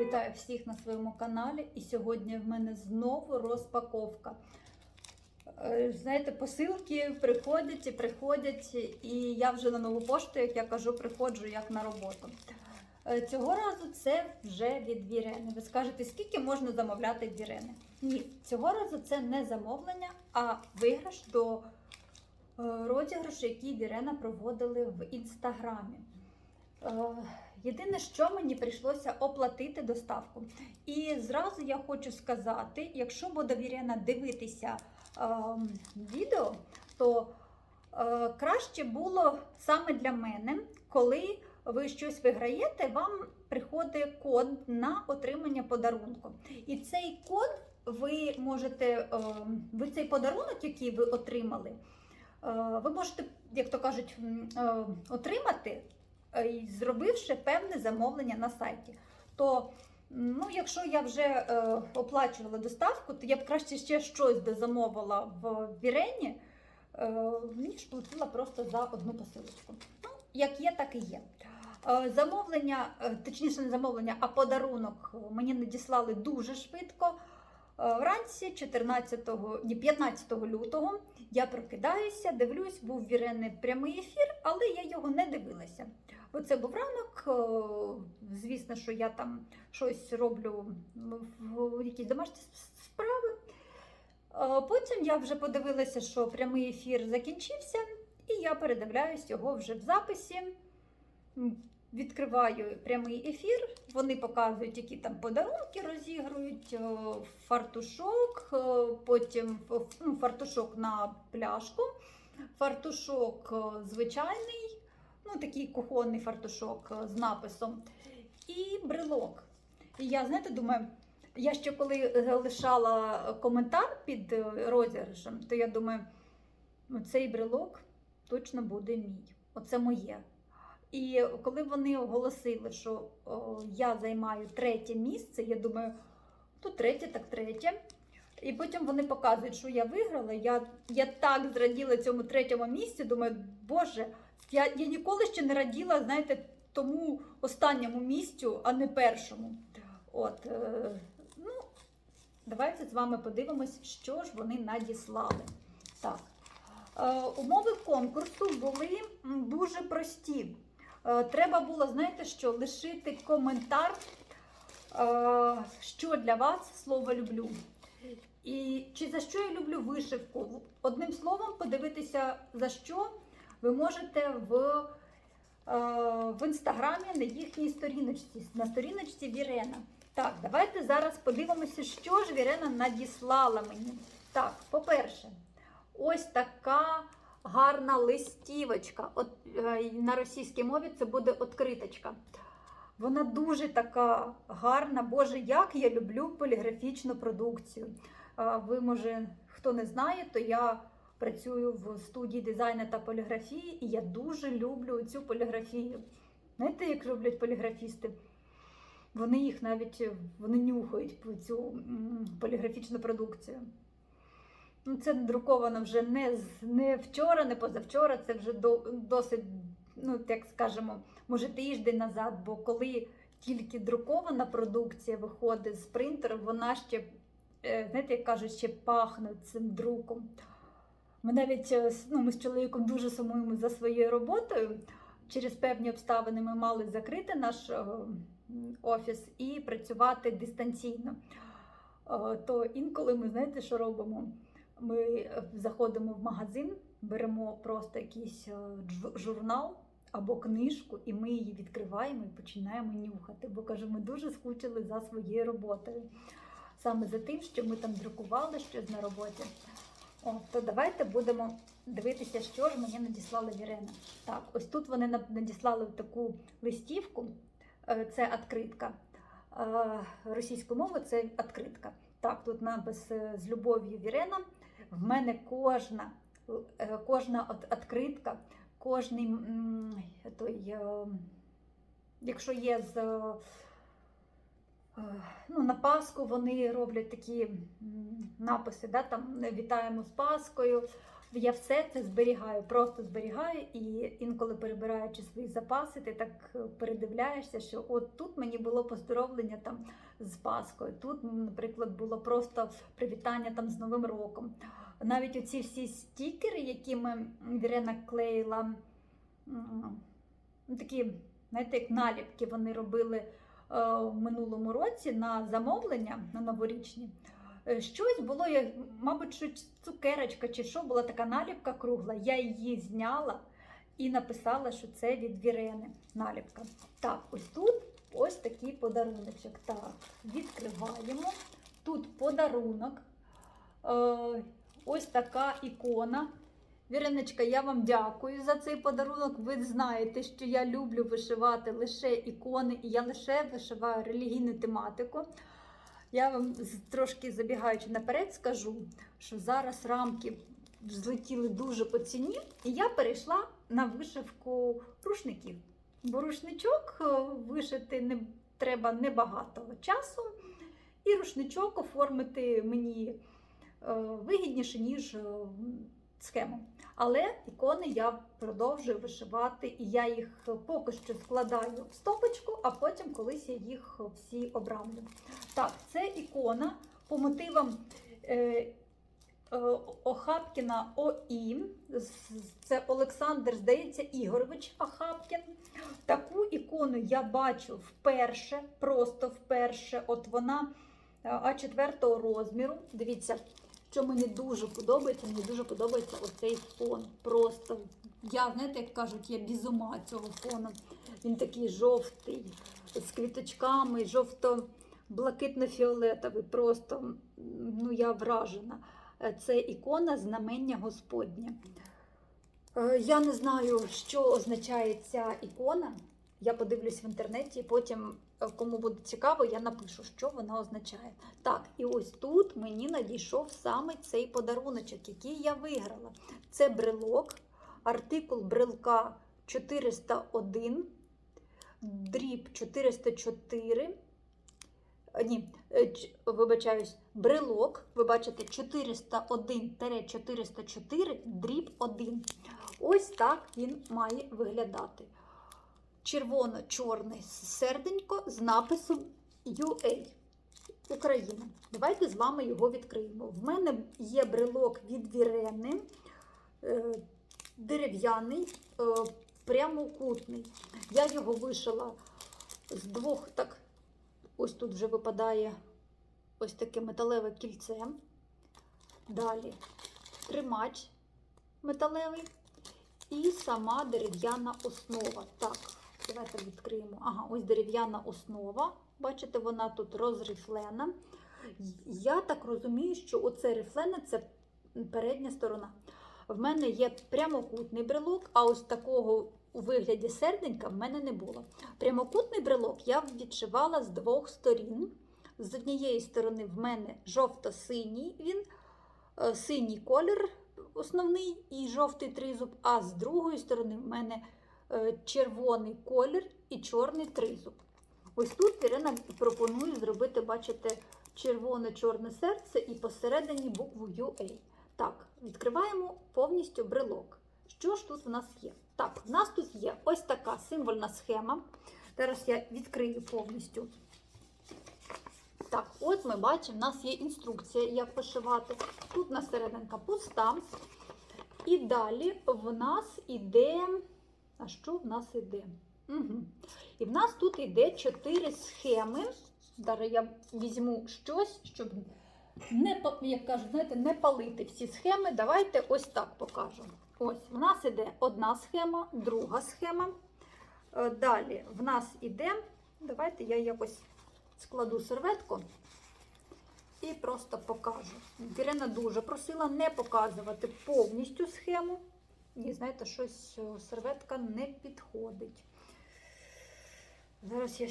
Вітаю всіх на своєму каналі. І сьогодні в мене знову розпаковка. Е, Знаєте, посилки приходять і приходять, і я вже на нову пошту, як я кажу, приходжу як на роботу. Е, Цього разу це вже від Вірени. Ви скажете, скільки можна замовляти Вірени? Ні, цього разу це не замовлення, а виграш до е, розіграшу, який Вірена проводили в інстаграмі. Єдине, що мені прийшлося оплатити доставку. І зразу я хочу сказати: якщо буде Вірена дивитися е, відео, то е, краще було саме для мене, коли ви щось виграєте, вам приходить код на отримання подарунку. І цей код ви можете, е, ви цей подарунок, який ви отримали, е, ви можете, як то кажуть, е, отримати зробивши певне замовлення на сайті. То, ну, якщо я вже е, оплачувала доставку, то я б краще ще щось дозамовила в Вірені, е, ніж платила просто за одну посилочку. Ну, як є, так і є. Е, Замовлення, е, точніше, не замовлення, а подарунок мені надіслали дуже швидко. Е, Вранці 14, ні, 15 лютого я прокидаюся, дивлюсь, був Вірени прямий ефір, але я його не дивилася. Оце був ранок. е, Звісно, що я там щось роблю в якісь домашні справи. Потім я вже подивилася, що прямий ефір закінчився, і я передивляюсь його вже в записі. Відкриваю прямий ефір, вони показують, які там подарунки розігрують, е, фартушок, е, потім ну, фартушок на пляшку, фартушок звичайний, ну такий кухонний фартушок е, з написом, і брелок. І я, знаєте, думаю, я ще коли е, лишала коментар під е, розіграшем, то я думаю, ну цей брелок точно буде мій. Оце моє. І коли вони оголосили, що о, я займаю третє місце, я думаю, то третє, так третє. І потім вони показують, що я виграла. Я, я так зраділа цьому третьому місці. Думаю, Боже, я, я ніколи ще не раділа, знаєте, тому останньому місцю, а не першому. От, е, ну, давайте з вами подивимось, що ж вони надіслали. Так. Е, умови конкурсу були дуже прості. Е, Треба було, знаєте, що лишити коментар, е, що для вас слово люблю. І чи за що я люблю вишивку? Одним словом, подивитися, за що ви можете в, е, в інстаграмі на їхній сторіночці, на сторіночці Вірена. Так, давайте зараз подивимося, що ж Вірена надіслала мені. Так, по-перше, ось така гарна листівочка. От, е, на російській мові це буде відкриточка. Вона дуже така гарна. Боже, як я люблю поліграфічну продукцію. Ви, може, хто не знає, то я працюю в студії дизайну та поліграфії, і я дуже люблю цю поліграфію. Знаєте, як роблять поліграфісти? Вони їх навіть вони нюхають цю поліграфічну продукцію. Ну, це друковано вже не, не вчора, не позавчора, це вже до, досить, ну, так скажемо, може тиждень назад, бо коли тільки друкована продукція виходить з принтера, вона ще, е, знаєте, як кажуть, ще пахне цим друком. Ми навіть е, ну, ми з чоловіком дуже сумуємо за своєю роботою. Через певні обставини ми мали закрити наш е, офіс і працювати дистанційно. То інколи ми знаєте, що робимо? Ми заходимо в магазин, беремо просто якийсь журнал або книжку, і ми її відкриваємо і починаємо нюхати. Бо кажу, ми дуже скучили за своєю роботою. Саме за тим, що ми там друкували щось на роботі. О, то давайте будемо дивитися, що ж мені надіслала Вірена. Так, ось тут вони надіслали таку листівку. Е, Це відкритка. Е, Російською мовою це відкритка. Так, тут напис е, з любов'ю Вірена. В мене кожна, кожна от- відкритка, кожний той, е, якщо є з. е, Ну, на Пасху вони роблять такі написи, да, там вітаємо з Паскою. Я все це зберігаю, просто зберігаю, і інколи перебираючи свої запаси, ти так е, передивляєшся, що от тут мені було поздоровлення там з Паскою, тут, наприклад, було просто привітання там з Новим роком. Навіть оці всі стікери, які ми Вірена клеїла, ну, такі, знаєте, як наліпки вони робили е, в минулому році на замовлення на новорічні. Е, Щось було, мабуть, що цукерочка чи що, була така наліпка кругла. Я її зняла і написала, що це від Вірени наліпка. Так, ось тут ось такий подаруночок. Так, відкриваємо. Тут подарунок. Ось така ікона. Віреночка, я вам дякую за цей подарунок. Ви знаєте, що я люблю вишивати лише ікони, і я лише вишиваю релігійну тематику. Я вам трошки забігаючи наперед, скажу, що зараз рамки злетіли дуже по ціні, і я перейшла на вишивку рушників. Бо рушничок е, вишити не треба небагато часу, і рушничок оформити мені вигідніше, ніж е, схему. Але ікони я продовжую вишивати, і я їх поки що складаю в стопочку, а потім колись я їх всі обрамлю. Так, це ікона по мотивам е, е, Охапкіна ОІ. Це Олександр, здається, Ігорович Охапкін. Таку ікону я бачу вперше, просто вперше. От вона е, А4 розміру. Дивіться, що мені дуже подобається. Мені дуже подобається оцей фон. Просто я, знаєте, як кажуть, я без ума цього фону. Він такий жовтий, з квіточками, жовто-блакитно-фіолетовий. Просто ну, я вражена. Це ікона знамення Господнє. Е, Я не знаю, що означає ця ікона. Я подивлюсь в інтернеті, і потім, кому буде цікаво, я напишу, що вона означає. Так, і ось тут мені надійшов саме цей подаруночок, який я виграла. Це брелок, артикул брелка 401, дріб 404. Е, Ні, е, вибачаюсь, брелок, ви бачите, 401-404, дріб 1. Ось так він має виглядати. Червоно-чорне серденько з написом UA Україна. Давайте з вами його відкриємо. В мене є брелок від Вірени, е, дерев'яний, е, прямокутний. Я його вишила з двох так. Ось тут вже випадає ось таке металеве кільце. Далі тримач металевий і сама дерев'яна основа. Так, давайте відкриємо. Ага, ось дерев'яна основа. Бачите, вона тут розрифлена. Я так розумію, що оце рифлене це передня сторона. В мене є прямокутний брелок, а ось такого у вигляді серденька в мене не було. Прямокутний брелок я відшивала з двох сторін. З однієї сторони в мене жовто-синій він, е, синій колір основний і жовтий тризуб, а з другої сторони в мене червоний колір і чорний тризуб. Ось тут Ірина пропонує зробити, бачите, червоне-чорне серце і посередині букву UA. Так, відкриваємо повністю брелок. Що ж тут в нас є? Так, в нас тут є ось така символьна схема. Зараз я відкрию повністю. Так, от ми бачимо, в нас є інструкція, як пошивати. Тут у нас серединка пуста. І далі в нас іде. А що в нас іде? Угу. І в нас тут іде чотири схеми. Зараз я візьму щось, щоб не, як кажуть, знаєте, не палити всі схеми. Давайте ось так покажу. Ось, в нас іде одна схема, друга схема. Е, Далі в нас іде. Давайте я якось складу серветку і просто покажу. Ірина дуже просила не показувати повністю схему. І знаєте, щось серветка не підходить. Зараз я,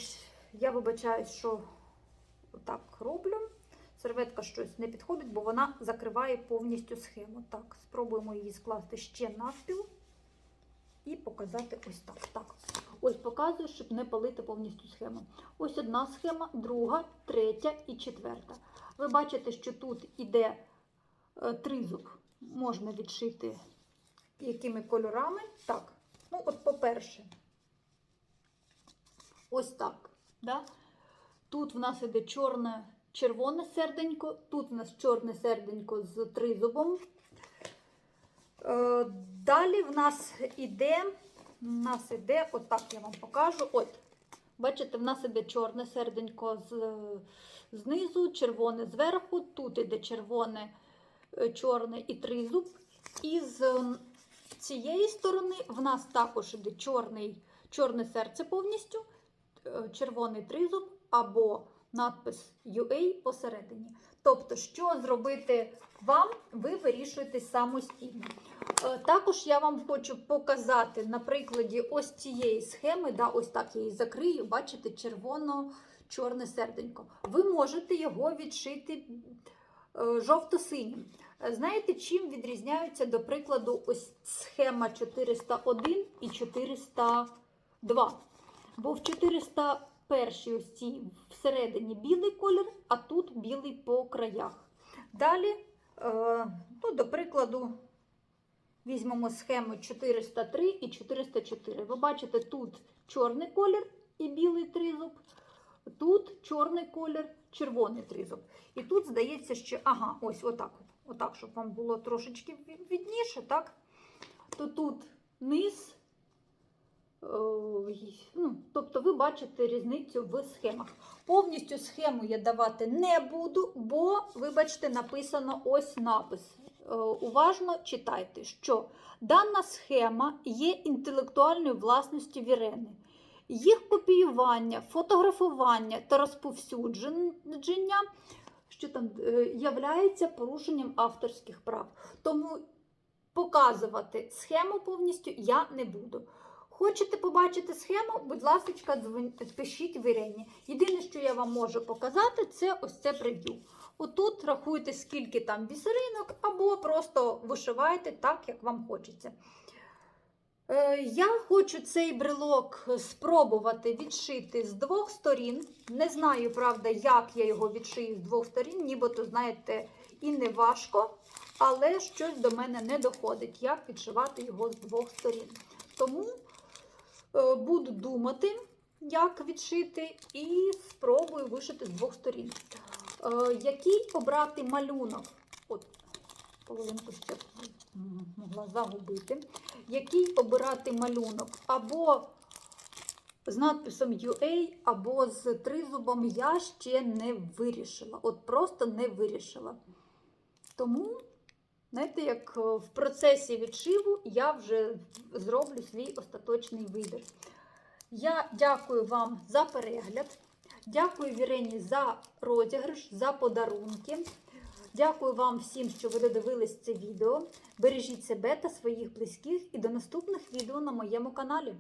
я вибачаюсь, що так роблю. Серветка щось не підходить, бо вона закриває повністю схему. Так, спробуємо її скласти ще навпіл і показати ось так. Так, ось показую, щоб не палити повністю схему. Ось одна схема, друга, третя і четверта. Ви бачите, що тут іде е, тризуб можна відшити якими кольорами. Так, ну от по-перше, ось так. Да? Тут в нас іде чорне, червоне серденько, тут в нас чорне серденько з тризубом. Е, Далі в нас іде, в нас іде, отак я вам покажу. От, бачите, в нас іде чорне серденько з, знизу, червоне зверху, тут іде червоне, е, чорне і тризуб. І з м, цієї сторони в нас також іде чорний, чорне серце повністю, е, червоний тризуб або надпис UA посередині. Тобто, що зробити вам, ви вирішуєте самостійно. Е, Також я вам хочу показати на прикладі ось цієї схеми, да, ось так я її закрию, бачите, червоно-чорне серденько. Ви можете його відшити е, жовто-синім. Знаєте, чим відрізняються, до прикладу, ось схема 401 і 402? Бо в 401 ось цій всередині білий колір, а тут білий по краях. Далі, е, ну, до прикладу, візьмемо схему 403 і 404. Ви бачите, тут чорний колір і білий тризуб, тут чорний колір, червоний тризуб. І тут здається, що ага, ось отак, от, отак, щоб вам було трошечки ві- відніше, так? То тут низ. е, Ну, тобто ви бачите різницю в схемах. Повністю схему я давати не буду, бо, вибачте, написано ось напис. Е, Уважно читайте, що дана схема є інтелектуальною власністю Вірени. Їх копіювання, фотографування та розповсюдження що там е, являється порушенням авторських прав. Тому показувати схему повністю я не буду. Хочете побачити схему, будь ласка, пишіть в Ірені. Єдине, що я вам можу показати, це ось це прев'ю. Отут рахуйте, скільки там бісеринок, або просто вишивайте так, як вам хочеться. Е, Я хочу цей брелок спробувати відшити з двох сторін. Не знаю, правда, як я його відшию з двох сторін, нібито, знаєте, і не важко, але щось до мене не доходить, як відшивати його з двох сторін. Тому е, буду думати, як відшити, і спробую вишити з двох сторін. Е, Який обрати малюнок? От, половинку ще могла загубити. Який обирати малюнок? Або з надписом UA, або з тризубом я ще не вирішила. От просто не вирішила. Тому, знаєте, як е, в процесі відшиву я вже зроблю свій остаточний вибір. Я дякую вам за перегляд. Дякую Вірені за розіграш, за подарунки. Дякую вам всім, що ви додивились це відео. Бережіть себе та своїх близьких і до наступних відео на моєму каналі.